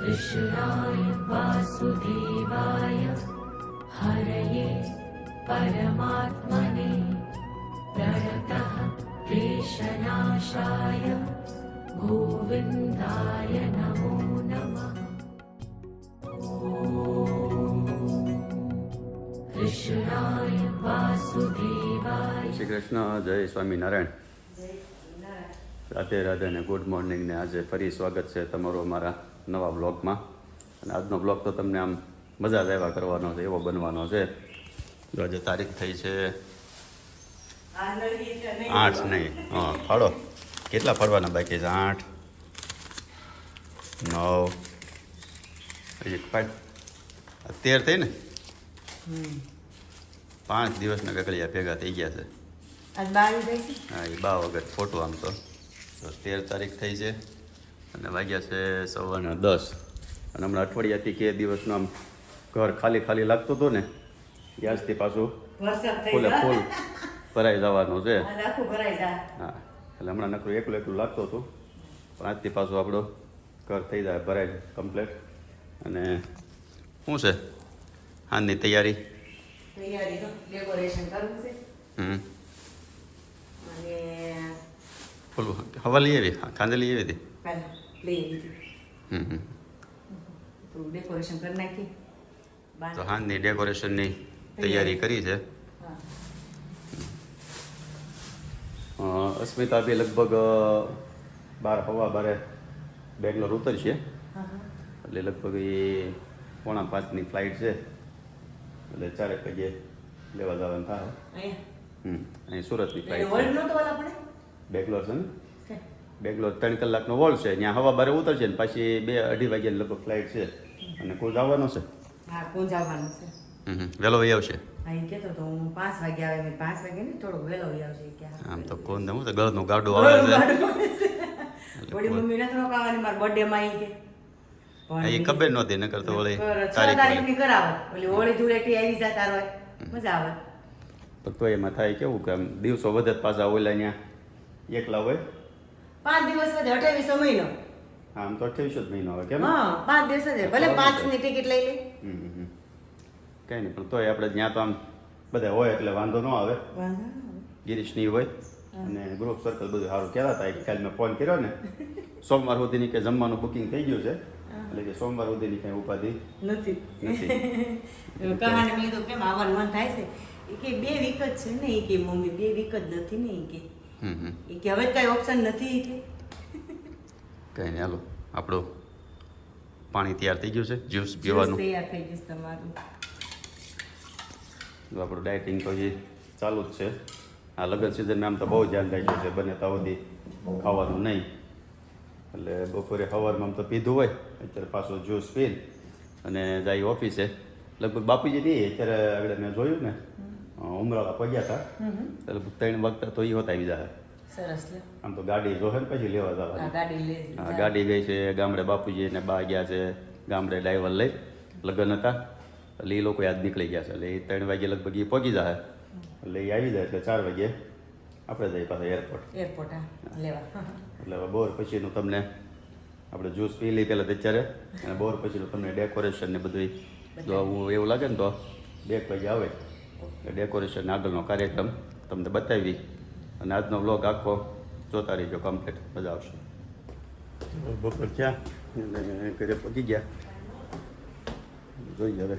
कृष्णाय वासुदेवाय हरये परमात्मने प्रणतः क्लेशनाशाय गोविन्दाय नमो नमः कृष्णाय वासुदेवाय શ્રી કૃષ્ણ જય સ્વામિનારાયણ રાધે રાધે ને ગુડ મોર્નિંગ ને આજે ફરી સ્વાગત છે તમારું અમારા નવા બ્લોગમાં અને આજનો બ્લોગ તો તમને આમ મજા જ આવ્યા કરવાનો છે એવો બનવાનો છે. જો આજે તારીખ થઈ છે આઠ નહીં હા ફાળો. કેટલા ફરવાના બાકી છે? આઠ નવ પાંચ તેર થઈ ને? પાંચ દિવસના કકડિયા ભેગા થઈ ગયા છે. હા એ બા વગર ફોટો આમ તો. તો તેર તારીખ થઈ છે અને વાગ્યા છે સવારના દસ. અને હમણાં અઠવાડિયાથી કે દિવસનું આમ ઘર ખાલી ખાલી લાગતું હતું ને એ પાછું ફૂલે ફૂલ ભરાઈ જવાનું છે. હા એટલે હમણાં નકરું એકલું એકલું લાગતું હતું. પણ આજથી પાછું આપણું ઘર થઈ જાય ભરાય કમ્પ્લેટ અને શું છે હાની તૈયારી? તૈયારી ડેકોરેશન કરવું છે. હમ. અને ફૂલ હવા લઈ આવી હા કાંદે લઈ આવી હતી હમ ડેકોરેશન કરી નાખી તો હાંજની ડેકોરેશનની તૈયારી કરી છે અસ્મિતા બી લગભગ બાર હવા બારે બેંગ્લોર ઉતરશે હા, હા. એટલે લગભગ એ પોણા પાંચની ફ્લાઇટ છે એટલે ચારેક વાગે લેવા જવાનું થાય હમ અહીં સુરતની ફ્લાઇટ વાલા બેંગ્લોર છે ને. બેંગ્લોર ત્રણ કલાકનો વોલ છે. ત્યાં હવા બારે ઉતરશે ને પાછી બે અઢી વાગ્યાની લગભગ ફ્લાઇટ છે. અને કોઈ આવવાનો છે હા કોણ આવવાનો છે. વહેલો વહી આવશે? અહીં કેતો તો હું પાંચ વાગે આવે મેં પાંચ વાગે ને થોડો વેલો આવી આવશે કે આમ તો કોણ હું તો ગળનો ગાડું આવે છે. વળી મમ્મી નથી રોકાવાની મારા બર્થડે માં આવી કે. એ ખબર નહોતી નકર તો વળી છ તારીખ. ની કરાવો ઓલી હોળી ધૂળેટી આવી જાય તારો મજા આવે. તો એમાં થાય કેવું કે દિવસો વધે જ પાછા ઓલા ત્યાં એકલા હોય? પાંચ દિવસ જ અઠાવીસો મહિનો. હા, આમ તો અઠાવીસો જ મહિનો આવે કેમ? હા પાંચ દિવસ જ. ભલે પાંચની ટિકિટ લઈ લે. હમ. કંઈ નહીં પણ તોય આપણે ત્યાં તો આમ બધા હોય એટલે વાંધો ન આવે. ગિરીશની હોય. અને ગ્રુપ સર્કલ બધું સારું. કહેતા હતા કે કાલે મેં ફોન કર્યો ને સોમવાર સુધીની કે જમવાનું બુકિંગ થઈ ગયું છે. એટલે કે સોમવાર સુધીની કઈ ઉપાધિ નથી. નથી. કહાને મેં તો કેમ આવવાનું મન થાય છે? કે બે વીક જ છે ને કે મમ્મી બે વીક જ નથી ને કે. એ કે હવે કઈ ઓપ્શન નથી કે? કંઈ નહીં હાલો. આપણું પાણી તૈયાર થઈ ગયું છે જ્યુસ પીવાનું. તૈયાર થઈ ગયું તમારું. આપણું ડાયટિંગ તો હજી ચાલુ જ છે. આ લગ્ન સિઝનમાં આમ તો બહુ ધ્યાન રાખ્યું છે બને તો સુધી ખાવાનું નહીં. એટલે બપોરે સવારમાં આમ તો પીધું હોય અત્યારે પાછું જ્યુસ પીને અને જાય ઓફિસે. લગભગ બાપુજી નહીં અત્યારે આગળ મેં જોયું ને. ઉમરાળા પગ્યા હતા એટલે ત્રણ વાગતા તો એ હોતા આવી જાય સરસ આમ તો ગાડી જોહે ને પછી લેવા જવાની ગાડી હા, ગાડી ગઈ છે ગામડે બાપુજી ને બા ગયા છે ગામડે ડ્રાઈવર લઈ લગ્ન હતા. એટલે એ લોકો યાદ નીકળી ગયા છે. એટલે એ ત્રણ વાગે લગભગ એ પહોંચી જાય એટલે એ આવી જાય એટલે ચાર વાગે. આપણે જઈએ પાછા એરપોર્ટ એરપોર્ટ લેવા. એટલે હવે બોર પછીનું તમને આપણે જ્યુસ પી લઈ પહેલાં અત્યારે. અને બોર પછીનું તમને ડેકોરેશન ને બધું જો એવું લાગે ને તો બે વાગે આવે. ડેકોરેશન આગળનો કાર્યક્રમ તમને બતાવી અને આજનો બ્લોગ આખો જોતા રહીજો કમ્પ્લીટ મજા આવશે. બપોર થયા અને ઘરે પહોંચી ગયા. જોઈએ હવે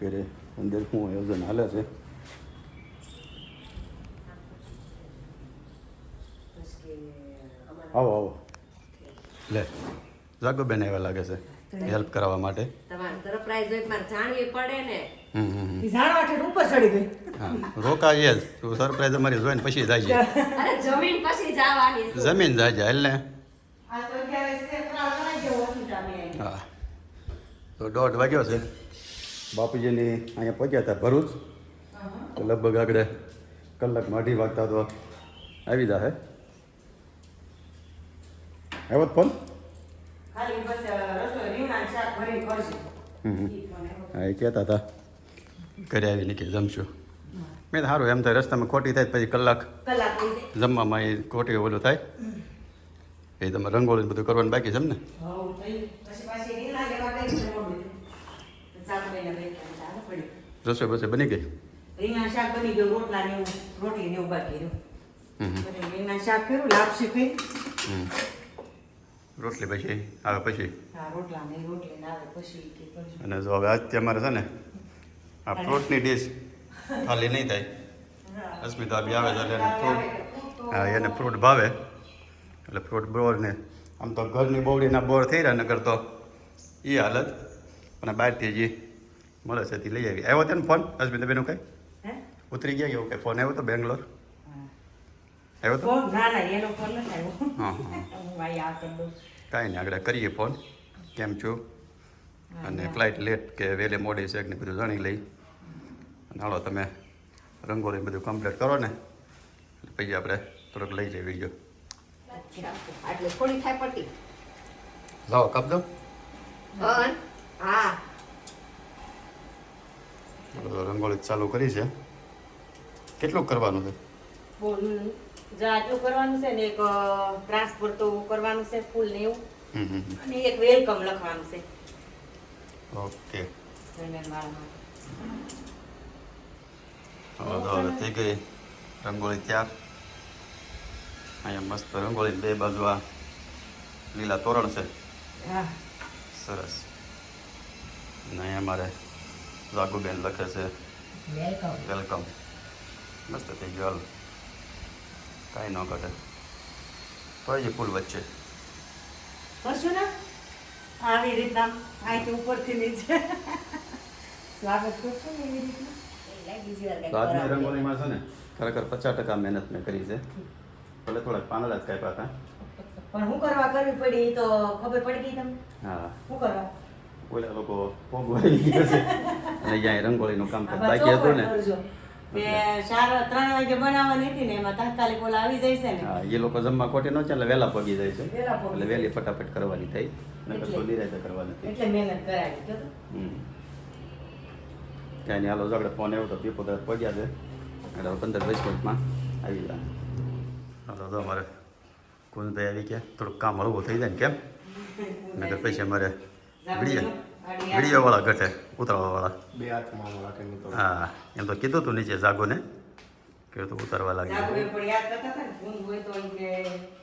ઘરે અંદર શું આયોજન હાલે છે. આવો આવો. લે જાગો બેન આવ્યા લાગે છે. હેલ્પ કરાવવા માટે? તમારે સરપ્રાઈઝ હોય મારે જાણવી પડે ને. હમ હમ હમ. ઈ જાણવા ઠેઠ ઉપર ચડી ગઈ. હા રોકાઈએ. જ સરપ્રાઈઝ અમારી જોઈને પછી જાય અરે જમીન પછી જવાની જમીન જાય હાલ ને. આ તો અત્યારે સેફરાળ કરાઈ ગયો હોસ્પિટલની હા. તો દોઢ વાગ્યો છે. બાપુજીની અહીંયા પહોંચ્યા હતા ભરૂચ. તો લગભગ આગળ કલાકમાં અઢી વાગતા તો આવી જાય આવ્યો ફોન. હા એ કહેતા હતા. ઘરે આવીને કે જમશું. મેં તો સારું એમ તો રસ્તામાં ખોટી થાય પછી કલાક જમવામાં એ ખોટી ઓલું થાય. એ તમે રંગોળી બધું કરવાનું બાકી છે એમ ને? થયું. રસોઈ બસોઈ બની ગઈ? રીંગણા શાક બની ગયું રોટલા ને રોટલી ને એવું બાકી રહ્યું. રીંગણા શાક કર્યું લાપસી કરી. હમ. રોટલી પછી આવે પછી? અને જો હવે આજથી અમારે છે ને આ ફ્રૂટની ડીશ ખાલી નહીં થાય. અસ્મિતા બી આવે છે એટલે એને ફ્રૂટ હા એને ફ્રૂટ ભાવે. એટલે ફ્રૂટ બોર ને આમ તો ઘરની બોવડીના બોર થઈ રહ્યા નગર તો એ હાલત. અને બહારથી જે મળે છે તે લઈ આવી. આવ્યો હતો ને ફોન અસ્મિતાબેનો કંઈ? ઉતરી ગયા એવું કંઈ? ફોન આવ્યો તો બેંગ્લોર. આવ્યો તો? ના ના એનો ફોન નથી આવ્યો. હા હા. ભાઈ આ કરી દઉં. કાંઈ નહીં આગળ કરીએ ફોન. કેમ છો? અને ફ્લાઇટ લેટ કે વહેલી મોડી છે ને બધું જાણી લઈ. અને હાલો તમે રંગોળી બધું કમ્પ્લીટ કરો ને. પછી આપણે થોડોક લઈ જઈએ વીડિયો લાવો કાપ દો. રંગોળી ચાલુ કરી છે. કેટલું કરવાનું છે? જાજુ કરવાનું છે ને એક ટ્રાન્સફર તો કરવાનું છે ફૂલ ને એવું. અને એક વેલકમ લખવાનું છે. ઓકે. થઈ ગઈ રંગોળી તૈયાર. અહીંયા મસ્ત રંગોળી બે બાજુ આ લીલા તોરણ છે. હા. સરસ. અને અહીંયા મારે જાગુબેન લખે છે. વેલકમ. વેલકમ. મસ્ત થઈ ગયું હાલ. કાંઈ ન ઘટે. પછી ફૂલ વચ્ચે. કરશું ને? આવી રીતના અહીંથી ઉપરથી નીચે. સ્વાગત કરશું ને એવી રીતના? આજની રંગોળીમાં છે ને ખરેખર પચાસ ટકા મહેનત મેં કરી છે. ભલે થોડાક પાંદડા જ કાપ્યા હતા. પણ હું કરવા કરવી પડી તો ખબર પડી ગઈ તમને? હા. શું કરવા? ઓલા લોકો ભોગવાઈ ગયા છે. અને અહીંયા રંગોળીનું કામ બાકી હતું ને જાય એ લોકો જમવા કોટે ન ચાલે વહેલા પગી જાય છે. એટલે વહેલી ફટાફટ કરવાની થઈ નકર તો. નિરાતે કરવાની થઈ. એટલે મહેનત કરાવી તો. હમ. હાલો આગળ ફોન આવ્યો તો પીપો તો પગ્યા છે. એટલે હવે પંદર વીસ મિનિટમાં આવી જાય હાલો તો અમારે કુંજભાઈ આવી ગયા થોડુંક કામ હળવું થઈ જાય ને કેમ? નકર મારે અમારે વીડિયો વીડિયો વાળા ઘટે ઉતરવા વાળા બે હાથમાં રાખીને. હા એમ તો કીધું તું નીચે જાગોને કે તું ઉતરવા લાગી. તો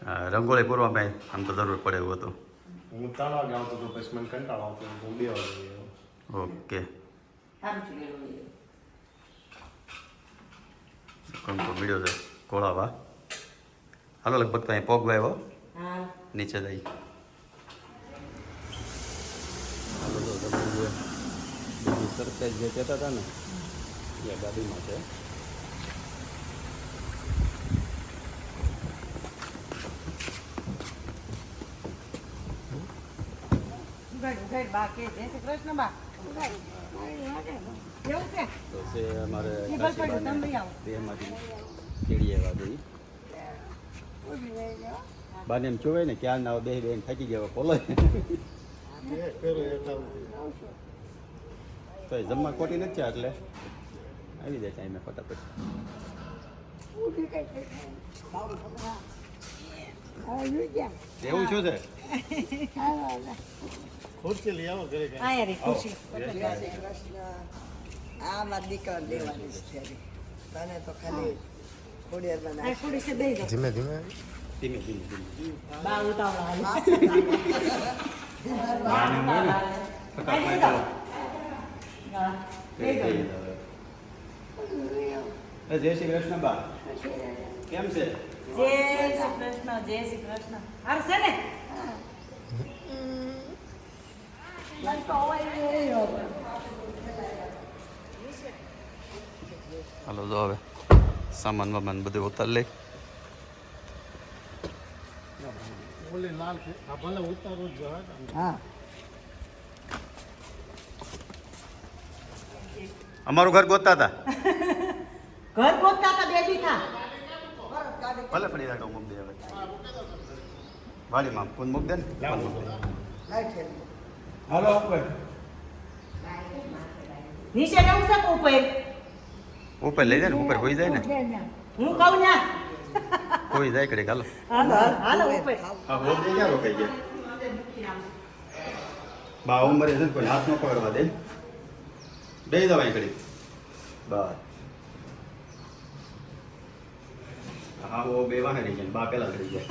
હા, રંગોળી ભાઈ આમ તો જરૂર પડે એવું હતું. હું વાગે આવતો પછી મને કંટાળો આવતો હું બે ઓકે. છે પેલું વીડિયો છે? કોળાવા. હાલો લગભગ તો અહીં પોગ આવ્યો હા. નીચે જઈ હાલો તો તમે જે બીજી સરપ્રાઈઝ જે કહેતા હતા ને એ ગાડીમાં છે. બાને એમ જોવે ને ક્યાં ના બે બેન થાકી એક આવું. તો એ જમવા ખોટી નથી એટલે. આવી જાય ટાઈમે ફટાફટ. એવું શું છે? ખુરશી લઈ આવો ઘરે. રે ખુશી આ મારા દીકરા લેવાની છે ત્યારે. તને તો ખાલી ધીમે ધીમે. ધીમે ધીમે ધીમે. બા ઉતાવળા. જય શ્રી કૃષ્ણ બા. કેમ છે? જય શ્રી કૃષ્ણ જય શ્રી કૃષ્ણ. હાર છે ને? હાલો જો હવે સામાન વામાન બધું ઉતાર લે ઓલી લાલ. આ ભલે ઉતારો જ હા. અમારું ઘર ગોતતા હતા. ઘર ગોતતા હતા બેજી થા. ભલે પડી રાખો મૂક દે હવે. વાડીમાં ફોન મૂક દે ને? હાલો આપણે નીચે જવું છે કે ઉપર? ઉપર લઈ જાય ને ઉપર હોઈ જાય ને. હું કહું ને હોઈ જાય કડે હાલો. હાલો હાલો ઉપર હા હોઈ જાય ક્યાં રોકાઈ ગયા? બા ઉંમરે છે કોઈ હાથ ન પકડવા દે. બે દવાઈ કરી બસ. હા ઓ બે વાહે રહી જાય. બા પેલા કરી જાય.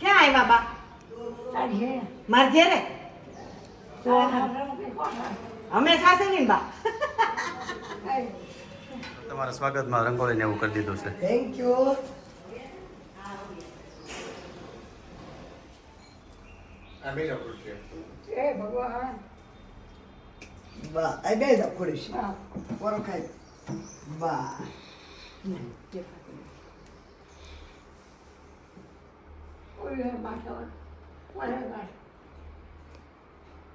ક્યાં આવ્યા બા? માર ઘેરે? અમે સાસે નહીં બા. તમારા સ્વાગતમાં રંગોળીને એવું કરી દીધું છે. થેન્ક યુ આ બે લોકો છે. બા આ બે ખાઈ બા.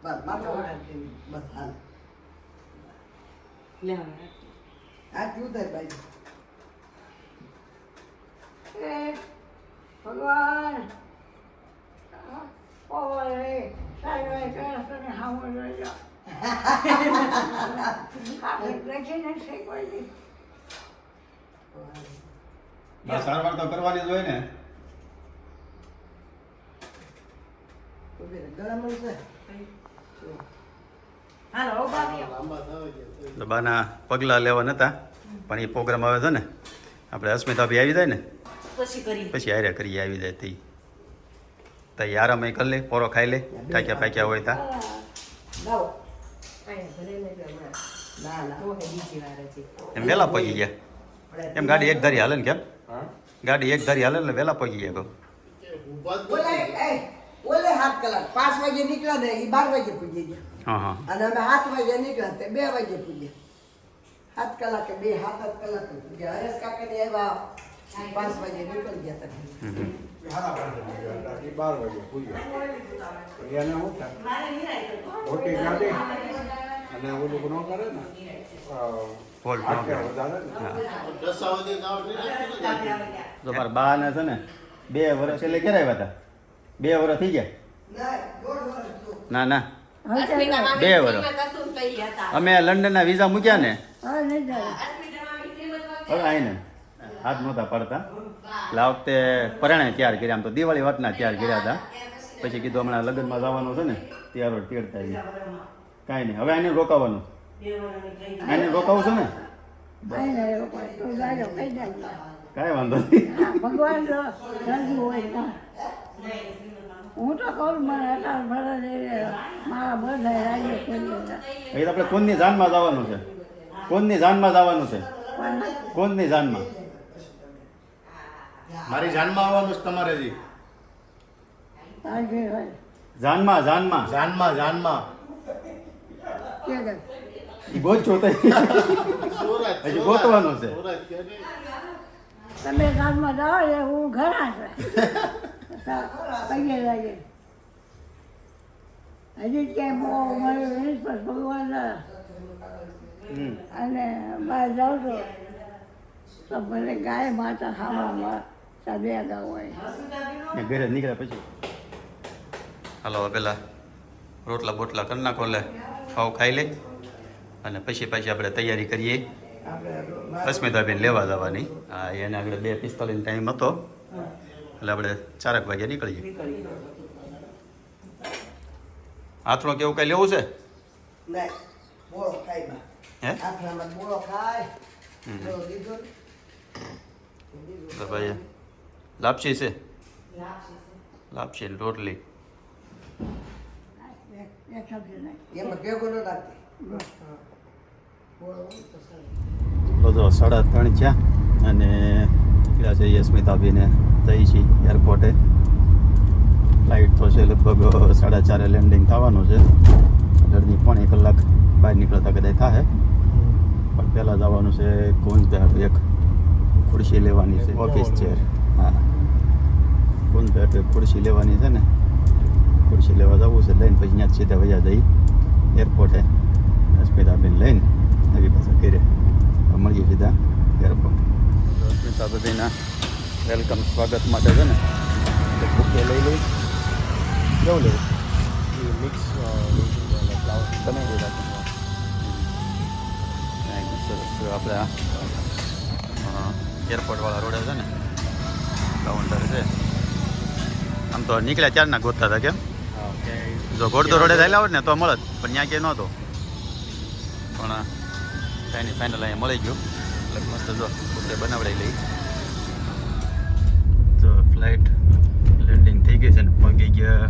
બસ માથા વાળા. બસ હાલ લે હવે. આ ક્યું થાય ભાઈ. ભગવાન ઓરે સાહેબ કૃષ્ણ હામો જોજો આપણે લખીને શીખવાડી બા સારવાર તો કરવાની જ હોય ને. બાના પગલાં લેવા નતા પણ એ પ્રોગ્રામ આવે છે ને આપણે અસ્મિતા બી આવી જાય ને પછી કરી હાર્યા કરીએ આવી જાય તી. તો એ આરામ એ કરી લે પોરો ખાઈ લે ટાક્યા પાક્યા હોય તા લાવો અહીંયા ભલે નહીં ગમે. ના ના તો હે બીજી વાર હજી એમ વહેલા પગી ગયા એમ ગાડી એક ધારી હાલે ને કેમ હા ગાડી એક ધારી હાલે એટલે વહેલા પગી ગયા કહું ઓલે એ ઓલે સાત કલાક પાંચ વાગે નીકળ્યા ને એ બાર વાગે પૂજી ગયા હા હા અને અમે સાત વાગે નીકળ્યા તે બે વાગે પૂજ્યા સાત કલાકે બે સાત આઠ કલાકે પૂજ્યા હરેશ કાકાને આવ્યા પાંચ વાગે નીકળી ગયા હતા બાર વાગે પૂજ્યા. એને શું થાય? મોટી ગાડી અને ઓલું ન કરે ને અ, ન કરે. ને. હા. તો બા ને છે ને બે વર્ષ એટલે ક્યારે આવ્યા હતા બે વર્ષ થઈ ગયા? ના વર્ષ. ના ના. બે હતા. અમે લંડનના વિઝા મૂક્યા ને. હવે નહીં હાથ નહોતા પડતા. એટલે આ વખતે પરણે ત્યાર કર્યા. આમ તો દિવાળી વાતના તૈયાર કર્યા હતા. પછી કીધું હમણાં લગ્નમાં જવાનું છે ને ત્યારો તેડતા આવીએ. કાંઈ નહીં. હવે આને રોકાવાનું. આને રોકાવું છે ને? કાંઈ વાંધો નહીં. ભગવાન હોય હું તો કહું મને મારા બધા કરી આપણે કોનની જાનમાં જવાનું છે? કોનની જાનમાં જવાનું છે? કોનની જાનમાં? મારી જાનમાં આવવાનું છે તમારે જી. જાનમાં જાનમાં. જાનમાં જાનમાં. હજી ગોતવાનું છે? તમે ગામમાં જાઓ એ હું પગે લાગે. હજી ક્યાંય બહુ મારું ભગવાન અને બહાર જાઉં છું તો ભલે ગાય માતા ખાવામાં હોય. ને ઘરે નીકળ્યા પછી. હાલો પેલા રોટલા બોટલા કરી નાખો લે. ખાવ ખાઈ લે. અને પછી પછી આપણે તૈયારી કરીએ. આપણે અસ્મિતાબેન લેવા જવાની. હા એને આગળ બે પિસ્તાલીસ ટાઈમ હતો. એટલે આપણે ચારક વાગ્યા નીકળીએ. આથણો કેવું કઈ લેવું છે? હે? ભાઈ લાપસી છે લાપસી રોટલી તો સાડા ત્રણ થયા અને ત્યાં છે સ્મિતાબેને થઈ છે એરપોર્ટે ફ્લાઇટ તો છે લગભગ સાડા ચારે લેન્ડિંગ થવાનું છે. અઢળની પોણી કલાક બહાર નીકળતા કદાચ થાય પણ પહેલાં જવાનું છે કોન્સ એક ખુરશી લેવાની છે. ઓફિસ ચેર હા. કોન્સ એક ખુરશી લેવાની છે ને? ખુરશી લેવા જવું છે લઈને પછી ત્યાં સીધા વયા જઈ એરપોર્ટે સ્મિતાબેન લઈને આવી પાછા ઘરે. મળીએ સીધા એરપોર્ટ સ્મિતા બધાના વેલકમ સ્વાગત માટે છે ને? એક બુકે લઈ લઈ. કેવું લેવું મિક્સ તમે સરસ. આપણે એરપોર્ટવાળા રોડે છે ને? કાઉન્ટર છે. આમ તો નીકળ્યા ચારના ગોતતા હતા કેમ? જો ગોડદો રોડે થયેલા હોત ને તો મળત પણ ત્યાં ક્યાંય નહોતો. પણ કાંઈ ફાઇનલ અહીંયા મળી ગયું. એટલે મસ્ત જો પોતે બનાવડાવી લઈ. તો ફ્લાઇટ લેન્ડિંગ થઈ ગઈ છે ને પગી ગયા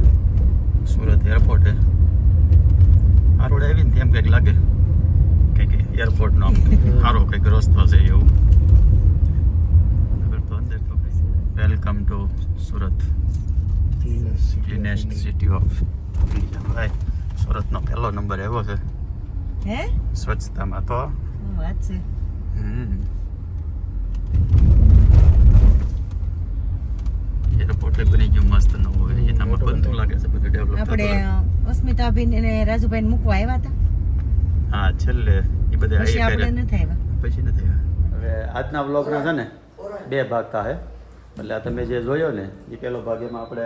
સુરત એરપોર્ટે આ રોડ આવીને તેમ કંઈક લાગે. કંઈક એરપોર્ટનો આમ સારો કંઈક રસ્તો છે એવું. નગર તો અંદર તો welcome to Surat. Cleanest city of ભાઈ સુરતનો પહેલો નંબર એવો છે હે સ્વચ્છતામાં તો વાત છે એરપોર્ટ બની ગયું મસ્ત નવું હોય એનામાં બનતું લાગે છે બધું ડેવલપ આપણે અસ્મિતાબેન અને રાજુભાઈને મૂકવા આવ્યા હતા હા છેલ્લે એ બધા પછી આપણે. નથી આવ્યા પછી નથી આવ્યા. હવે આજના બ્લોગના છે ને બે ભાગ થાય એટલે આ તમે જે જોયો ને, એ પહેલો ભાગ એમાં આપણે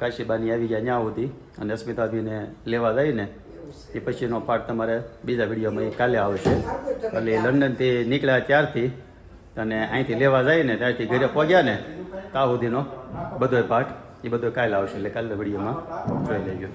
કાશીબાની આવી ગયા ત્યાં સુધી અને અસ્મિતાભીને લેવા જઈને, એ પછીનો પાર્ટ તમારે બીજા વિડીયોમાં એ કાલે આવશે. એટલે લંડનથી નીકળ્યા ત્યારથી અને અહીંથી લેવા જઈને ત્યારથી ઘરે પહોંચ્યા ને, ત્યાં સુધીનો બધો પાર્ટ એ બધો કાલે આવશે. એટલે કાલના વિડીયોમાં જોઈ લેજો.